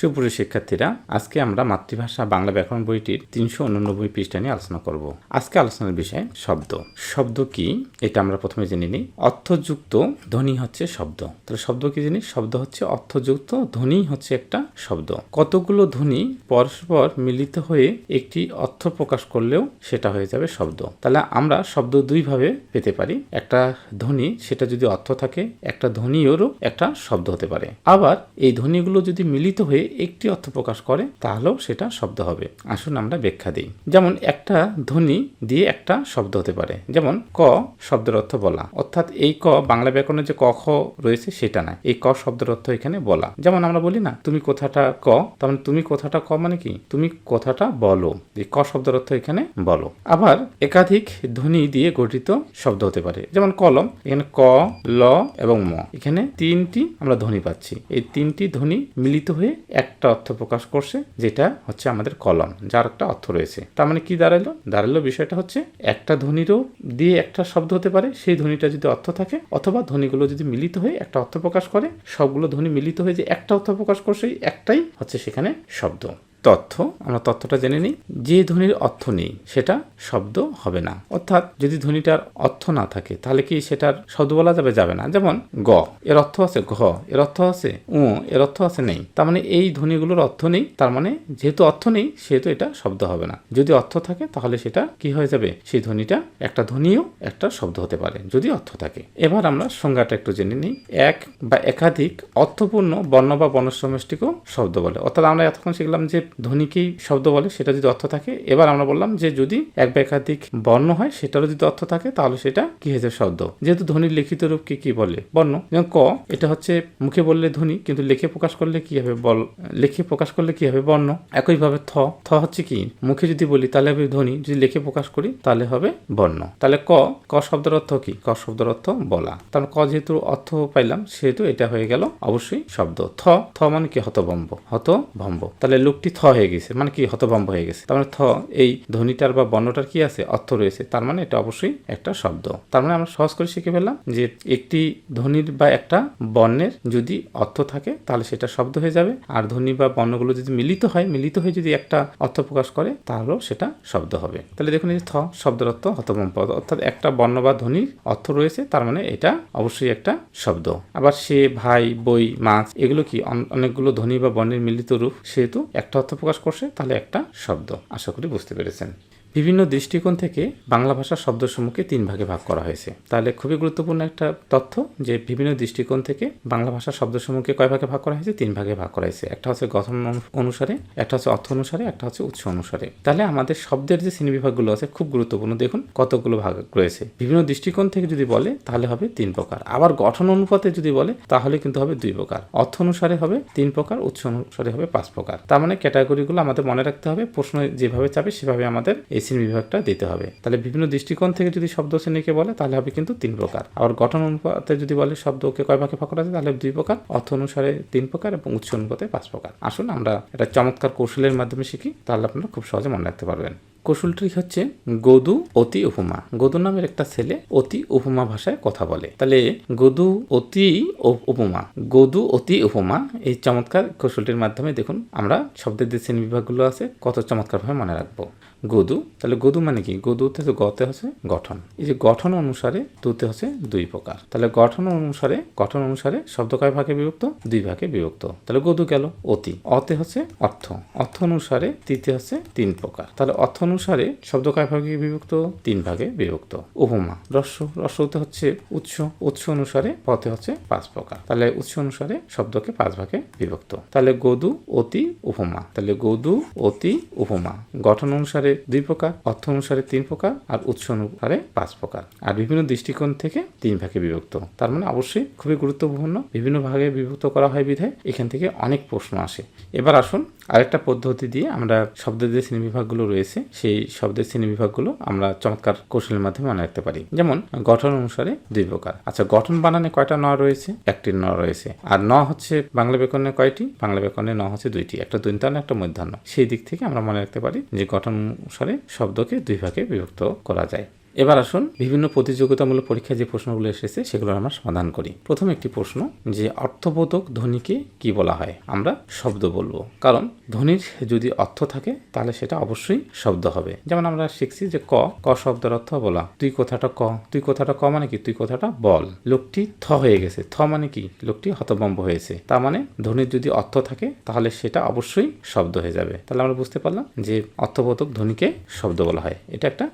সুপ্রিয় শিক্ষার্থীরা, আজকে আমরা মাতৃভাষা বাংলা ব্যাকরণ বইটির তিনশো উননব্বই পৃষ্ঠা নিয়ে আলোচনা করব। আজকে আলোচনার বিষয় শব্দ। শব্দ কি? এটা আমরা প্রথমে জেনে নিই। অর্থযুক্ত ধ্বনি হচ্ছে শব্দ। তাহলে শব্দ কি জিনিস? শব্দ হচ্ছে অর্থযুক্ত, ধ্বনি হচ্ছে একটা শব্দ। কতগুলো ধ্বনি পরস্পর মিলিত হয়ে একটি অর্থ প্রকাশ করলেও সেটা হয়ে যাবে শব্দ। তাহলে আমরা শব্দ দুইভাবে পেতে পারি। একটা ধ্বনি, সেটা যদি অর্থ থাকে, একটা ধ্বনিরও একটা শব্দ হতে পারে। আবার এই ধ্বনিগুলো যদি মিলিত হয়ে একটি অর্থ প্রকাশ করে, তাহলেও সেটা শব্দ হবে। আসুন আমরা ব্যাখ্যা দিই। যেমন একটা ধ্বনি দিয়ে একটা শব্দ হতে পারে। যেমন ক শব্দের অর্থ বলা। অর্থাৎ এই ক বাংলা ব্যাকরণে যে ক, খ রয়েছে সেটা না এই ক শব্দের অর্থ এখানে বলা। যেমন আমরা বলি না, তুমি কথাটা ক, তার মানে তুমি কথাটা ক মানে কি? তুমি কথাটা বলো। এই ক শব্দের অর্থ এখানে বলো। আবার একাধিক ধ্বনি দিয়ে গঠিত শব্দ হতে পারে। যেমন কলম, এখানে ক, ল এবং ম। এখানে তিনটি আমরা ধ্বনি পাচ্ছি। এই তিনটি ধ্বনি মিলিত হয়ে একটা অর্থ প্রকাশ করছে, যেটা হচ্ছে আমাদের কলম, যার একটা অর্থ রয়েছে। তার মানে কি দাঁড়াল? দাঁড়াল বিষয়টা হচ্ছে, একটা ধ্বনিরও দিয়ে একটা শব্দ হতে পারে, সেই ধ্বনিটা যদি অর্থ থাকে, অথবা ধ্বনিগুলো যদি মিলিত হয়ে একটা অর্থ প্রকাশ করে, সবগুলো ধ্বনি মিলিত হয়ে যে একটা অর্থ প্রকাশ করছে একটাই হচ্ছে সেখানে শব্দ। তথ্য, আমরা তথ্যটা জেনে নিই। যে ধ্বনির অর্থ নেই, সেটা শব্দ হবে না। অর্থাৎ যদি ধ্বনিটার অর্থ না থাকে, তাহলে কি সেটার শব্দ বলা যাবে যাবে না? যেমন গ, এর অর্থ আছে ঘ, এর অর্থ আছে উ, এর অর্থ আছে নেই। তার মানে এই ধ্বনিগুলোর অর্থ নেই, তার মানে যেহেতু অর্থ নেই, সেহেতু এটা শব্দ হবে না। যদি অর্থ থাকে, তাহলে সেটা কি হয়ে যাবে? সেই ধ্বনিটা একটা ধ্বনিও একটা শব্দ হতে পারে, যদি অর্থ থাকে। এবার আমরা সংজ্ঞাটা একটু জেনে নিই। এক বা একাধিক অর্থপূর্ণ বর্ণ বা বর্ণসমষ্টিকেও শব্দ বলে। অর্থাৎ আমরা এতক্ষণ শিখলাম যে ধ্বনিকেই শব্দ বলে, সেটা যদি অর্থ থাকে। এবার আমরা বললাম যে যদি এক বা একাধিক বর্ণ হয়, সেটারও যদি অর্থ থাকে, তাহলে সেটা কি হয়েছে শব্দ? যেহেতু ধ্বনির লিখিত রূপকে কি বলে? বর্ণ। যেমন ক, এটা হচ্ছে মুখে বললে ধ্বনি, কিন্তু লেখে প্রকাশ করলে কি হবে বল, লেখে প্রকাশ করলে কি হবে বর্ণ? একইভাবে থ থ হচ্ছে কি? মুখে যদি বলি, তাহলে হবে ধ্বনি। যদি লেখে প্রকাশ করি, তাহলে হবে বর্ণ। তাহলে ক ক শব্দের অর্থ কি? ক শব্দের অর্থ বলা। তাহলে ক যেহেতু অর্থ পাইলাম, সেহেতু এটা হয়ে গেল অবশ্যই শব্দ। থ থ মানে কি? হতভম্ব। হতভম্ব। তাহলে লোকটি থ হয়ে গেছে মানে কি হতভম্ব হয়ে গেছে। তার মানে থ, এই ধ্বনিটার বা বর্ণটার কি আছে? অর্থ রয়েছে। তার মানে এটা অবশ্যই একটা শব্দ। তার মানে আমরা সহজ করে শিখে ফেললাম যে একটি ধ্বনির বা একটা বর্ণের যদি অর্থ থাকে, তাহলে সেটা শব্দ হয়ে যাবে। আর ধ্বনি বা বর্ণগুলো যদি মিলিত হয়, মিলিত হয়ে যদি একটা অর্থ প্রকাশ করে, তাহলেও সেটা শব্দ হবে। তাহলে দেখুন এই থ, শব্দের অর্থ হতভম্ব। অর্থাৎ একটা বর্ণ বা ধ্বনির অর্থ রয়েছে, তার মানে এটা অবশ্যই একটা শব্দ। আবার সে, ভাই, বই, মাছ, এগুলো কি? অন- অনেকগুলো ধ্বনি বা বর্ণের মিলিত রূপ, সেহেতু একটা অর্থ প্রকাশ করছে তাহলে একটা শব্দ। আশা করি বুঝতে পেরেছেন। বিভিন্ন দৃষ্টিকোণ থেকে বাংলা ভাষার শব্দসমূহকে তিন ভাগে ভাগ করা হয়েছে। তাহলে খুবই গুরুত্বপূর্ণ একটা তথ্য যে বিভিন্ন দৃষ্টিকোণ থেকে বাংলা ভাষার শব্দসমূহকে কয় ভাগে ভাগ করা হয়েছে? তিন ভাগে ভাগ করা হয়েছে। একটা হচ্ছে গঠন অনু- অনুসারে, একটা হচ্ছে অর্থ অনুসারে, একটা হচ্ছে উৎস অনুসারে। তাহলে আমাদের শব্দের যে শ্রেণীবিভাগগুলো আছে খুব গুরুত্বপূর্ণ। দেখুন কতগুলো ভাগ রয়েছে। বিভিন্ন দৃষ্টিকোণ থেকে যদি বলে, তাহলে হবে তিন প্রকার। আবার গঠন অনুপাতে যদি বলে, তাহলে কিন্তু হবে দুই প্রকার। অর্থ অনুসারে হবে তিন প্রকার, উৎস অনুসারে হবে পাঁচ প্রকার। তার মানে ক্যাটাগরিগুলো আমাদের মনে রাখতে হবে। প্রশ্ন যেভাবে চাবে সেভাবে আমাদের এই শ্রেণি বিভাগটা দিতে হবে। তাহলে বিভিন্ন দৃষ্টিকোণ থেকে যদি শব্দ শ্রেণীকে বলে, তাহলে হবে কিন্তু তিন প্রকার। আবার গঠন অনুপাতে যদি বলে শব্দকে কয় ভাগে ভাগ করা যায়, তাহলে দুই প্রকার, অর্থ অনুসারে তিন প্রকার এবং উৎস অনুপাতে পাঁচ প্রকার। আসুন আমরা এটা চমৎকার কৌশলের মাধ্যমে শিখি, তাহলে আপনারা খুব সহজে মনে রাখতে পারবেন। কৌশলটি হচ্ছে গদু অতি উপমা। গদু নামের একটা ছেলে অতি উপমা ভাষায় কথা বলে। তাহলে গদু অতি উপমা, গদু অতি উপমা এই চমৎকার কৌশলটির মাধ্যমে দেখুন আমরা শব্দের যে শ্রেণি বিভাগগুলো আছে কত চমৎকারভাবে মনে রাখব। গদু, তাহলে গদু মানে কি? গদুতে তো গতে হচ্ছে গঠন। এই যে গঠন অনুসারে দুতে হচ্ছে দুই প্রকার। তাহলে গঠন অনুসারে গঠন অনুসারে শব্দ কয় ভাগে বিভক্ত? দুই ভাগে বিভক্ত। তাহলে গদু গেল অতি, অতে হচ্ছে অর্থ। অর্থ অনুসারে তিতে হচ্ছে তিন প্রকার। তাহলে অর্থ অনুসারে শব্দ কয় ভাগে বিভক্ত তিন ভাগে বিভক্ত। উপমা রস্য রস্যতে হচ্ছে উৎস উৎস অনুসারে পথে হচ্ছে পাঁচ প্রকার। তাহলে উৎস অনুসারে শব্দকে পাঁচ ভাগে বিভক্ত। তাহলে গদু, অতি উপমা তাহলে গদু, অতি উপমা গঠন অনুসারে দুই প্রকার, অর্থ অনুসারে তিন প্রকার, আর উৎস অনুসারে পাঁচ প্রকার। আর বিভিন্ন দৃষ্টিকোণ থেকে তিন ভাগে বিভক্ত। তার মানে অবশ্যই খুবই গুরুত্বপূর্ণ, বিভিন্ন ভাগে বিভক্ত করা হয় বিধায় এখান থেকে অনেক প্রশ্ন আসে। এবার আসুন আরেকটা পদ্ধতি দিয়ে আমরা শব্দের যে শ্রেণীবিভাগগুলো রয়েছে সেই শব্দের শ্রেণীবিভাগগুলো আমরা চমৎকার কৌশলের মাধ্যমে মনে রাখতে পারি। যেমন, গঠন অনুসারে দুই প্রকার। আচ্ছা গঠন বানানে কয়টা ন রয়েছে? একটি ন রয়েছে। আর ন হচ্ছে বাংলা ব্যাকরণে কয়টি? বাংলা ব্যাকরণে ন হচ্ছে দুইটি। একটা দৈন্তান্ন একটা মধ্যাহ্ন। সেই দিক থেকে আমরা মনে রাখতে পারি যে গঠন অনুসারে শব্দকে দুই ভাগে বিভক্ত করা যায়। এবার আসুন বিভিন্ন প্রতিযোগিতামূলক পরীক্ষায় যে প্রশ্নগুলো এসেছে সেগুলো আমরা সমাধান করি। প্রথম একটি প্রশ্ন, যে অর্থবোধক ধ্বনিকে কি বলা হয়? আমরা শব্দ বলব। কারণ ধ্বনির যদি অর্থ থাকে, তাহলে সেটা অবশ্যই শব্দ হবে। যেমন আমরা শিখছি যে ক ক শব্দের অর্থ বলা। তুই কথাটা ক, তুই কথাটা ক মানে কি? তুই কথাটা বল। লোকটি থ হয়ে গেছে। থ মানে কি? লোকটি হতভম্ব হয়েছে। তার মানে ধ্বনির যদি অর্থ থাকে, তাহলে সেটা অবশ্যই শব্দ হয়ে যাবে। তাহলে আমরা বুঝতে পারলাম যে অর্থবোধক ধ্বনিকে শব্দ বলা হয়। এটা একটা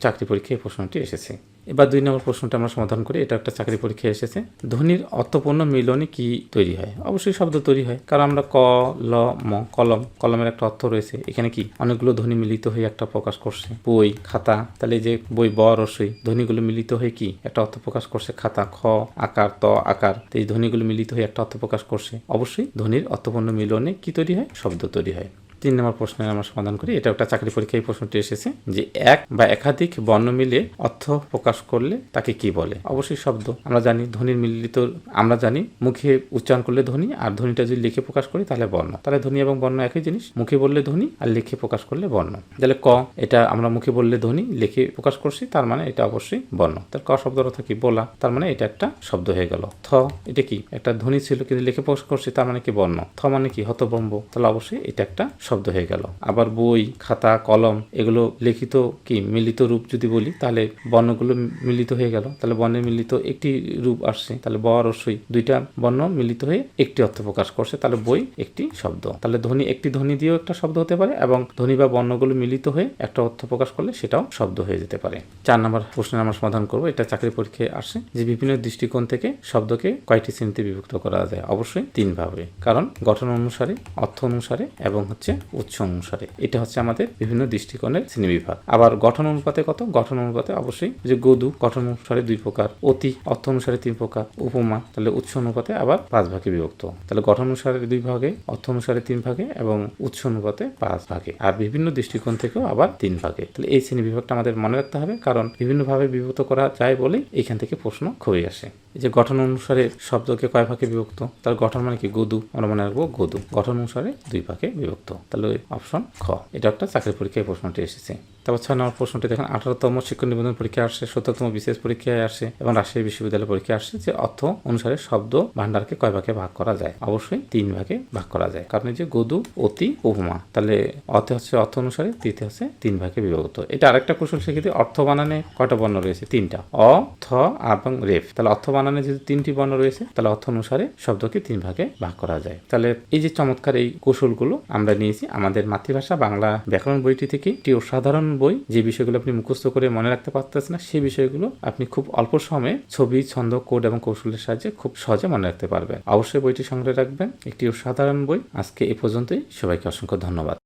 চাকরি- পরীক্ষায় প্রশ্নটি এসেছে। এবার দুই নম্বর প্রশ্নটা আমরা সমাধান করি। এটা একটা চাকরি পরীক্ষায় এসেছে। ধ্বনির অর্থপূর্ণ মিলনে কি তৈরি হয়? অবশ্যই শব্দ তৈরি হয়। কারণ আমরা ক, ল, ম, কলম, কলমের একটা অর্থ রয়েছে। এখানে কি? অনেকগুলো ধ্বনি মিলিত হয়ে একটা প্রকাশ করছে। বই, খাতা, তাহলে যে বই, ব রসই ধ্বনিগুলো মিলিত হয়ে কি? একটা অর্থ প্রকাশ করছে খাতা, খ, আকার, ত, আকার। এই ধ্বনিগুলো মিলিত হয়ে একটা অর্থ প্রকাশ করছে। অবশ্যই ধ্বনির অর্থপূর্ণ মিলনে কি তৈরি হয়? শব্দ তৈরি হয়। তিন নম্বর প্রশ্নের আমরা সমাধান করি। এটা একটা চাকরি পরীক্ষায় প্রশ্নটি এসেছে যে এক বা একাধিক বর্ণ মিলে অর্থ প্রকাশ করলে তাকে কি বলে? অবশ্যই শব্দ। আমরা জানি ধ্বনির মিলিত, আমরা জানি মুখে উচ্চারণ করলে ধ্বনি আর ধ্বনিটা যদি লিখে প্রকাশ করি তাহলে বর্ণ। তাহলে ধ্বনি এবং বর্ণ একই জিনিস। মুখে বললে ধ্বনি আর লিখে প্রকাশ করলে বর্ণ। তাহলে ক, এটা আমরা মুখে বললে ধ্বনি, লিখে প্রকাশ করছি, তার মানে এটা অবশ্যই বর্ণ। তার ক শব্দের অর্থ কি? বলা। তার মানে এটা একটা শব্দ হয়ে গেল। থ, এটা কি? একটা ধ্বনি ছিল কিন্তু লিখে প্রকাশ করছি, তার মানে কি বর্ণ? থ মানে কি? হতবম্ব তাহলে অবশ্যই এটা একটা শব্দ। হয়ে গেল। আবার বই, খাতা, কলম, এগুলো লিখিত কি? মিলিত রূপ যদি বলি, তাহলে বর্ণগুলো মিলিত হয়ে গেল। তাহলে বর্ণের মিলিত একটি রূপ আসছে। তাহলে ব আর রসই দুইটা বর্ণ মিলিত হয়ে একটি অর্থ প্রকাশ করছে। তাহলে বই একটি শব্দ। তাহলে ধ্বনি, একটি ধ্বনি দিয়েও একটা শব্দ হতে পারে এবং ধ্বনি বা বর্ণগুলো মিলিত হয়ে একটা অর্থ প্রকাশ করলে সেটাও শব্দ হয়ে যেতে পারে। চার নম্বর প্রশ্নের আমরা সমাধান করব। এটা চাকরি পরীক্ষায় আসে যে বিভিন্ন দৃষ্টিকোণ থেকে শব্দকে কয়টি শ্রেণীতে বিভক্ত করা যায়। অবশ্যই তিন ভাবে কারণ গঠন অনুসারে, অর্থ অনুসারে এবং হচ্ছে উৎস অনুসারে। এটা হচ্ছে আমাদের বিভিন্ন দৃষ্টিকোণের শ্রেণি বিভাগ আবার গঠন অনুপাতে কত? গঠন অনুপাতে অবশ্যই যে গদু, গঠন অনুসারে দুই প্রকার, অতি, অর্থ অনুসারে তিন প্রকার, উপমা, তাহলে উৎস অনুপাতে আবার পাঁচ ভাগে বিভক্ত। তাহলে গঠন অনুসারে দুই ভাগে, অর্থ অনুসারে তিন ভাগে এবং উৎস অনুপাতে পাঁচ ভাগে। আর বিভিন্ন দৃষ্টিকোণ থেকেও আবার তিন ভাগে। তাহলে এই শ্রেণি বিভাগটা আমাদের মনে রাখতে হবে, কারণ বিভিন্নভাবে বিভক্ত করা যায় বলেই এখান থেকে প্রশ্ন খুবই আসে। এই যে গঠন অনুসারে শব্দকে কয় ভাগে বিভক্ত? তার গঠন মানে কি? গদু। আমরা মনে রাখব গদু। গঠন অনুসারে দুই ভাগে বিভক্ত। তাহলে অপশন খ। এটা একটা চাকরি পরীক্ষায় প্রশ্নটি এসেছে। তারপর ছয় নম্বর প্রশ্নটি দেখেন, আঠারোতম শিক্ষক নিবন্ধন পরীক্ষা আসছে সত্তরতম বিশেষ পরীক্ষায় আসে এবং রাজশাহী বিশ্ববিদ্যালয় পরীক্ষা আসছে যে অর্থ অনুসারে শব্দ ভান্ডারকে কয় ভাগে ভাগ করা যায়? অবশ্যই তিন ভাগে ভাগ করা যায়। কারণ যে গদু, অতি, উপমা, তাহলে অর্থ হচ্ছে অর্থ অনুসারে তিতে হচ্ছে তিন ভাগে বিভক্ত। এটা আরেকটা কৌশল শিখিতে অর্থ বানানে কয়টা বর্ণ রয়েছে? তিনটা। অ, থ এবং রেফ। তাহলে অর্থ বানানে যেহেতু তিনটি বর্ণ রয়েছে, তাহলে অর্থ অনুসারে শব্দকে তিন ভাগে ভাগ করা যায়। তাহলে এই যে চমৎকার এই কৌশলগুলো আমরা নিয়েছি, আমাদের মাতৃভাষা বাংলা ব্যাকরণ বইটি থেকে একটি অসাধারণ বই যে বিষয়গুলো আপনি মুখস্থ করে মনে রাখতে পারতেছেন না, সেই বিষয়গুলো আপনি খুব অল্প সময়ে ছবি, ছন্দ, কোড এবং কৌশলের সাহায্যে খুব সহজে মনে রাখতে পারবেন। অবশ্যই বইটি সংগ্রহে রাখবেন। একটি সাধারণ বই। আজকে এ পর্যন্তই। সবাইকে অসংখ্য ধন্যবাদ।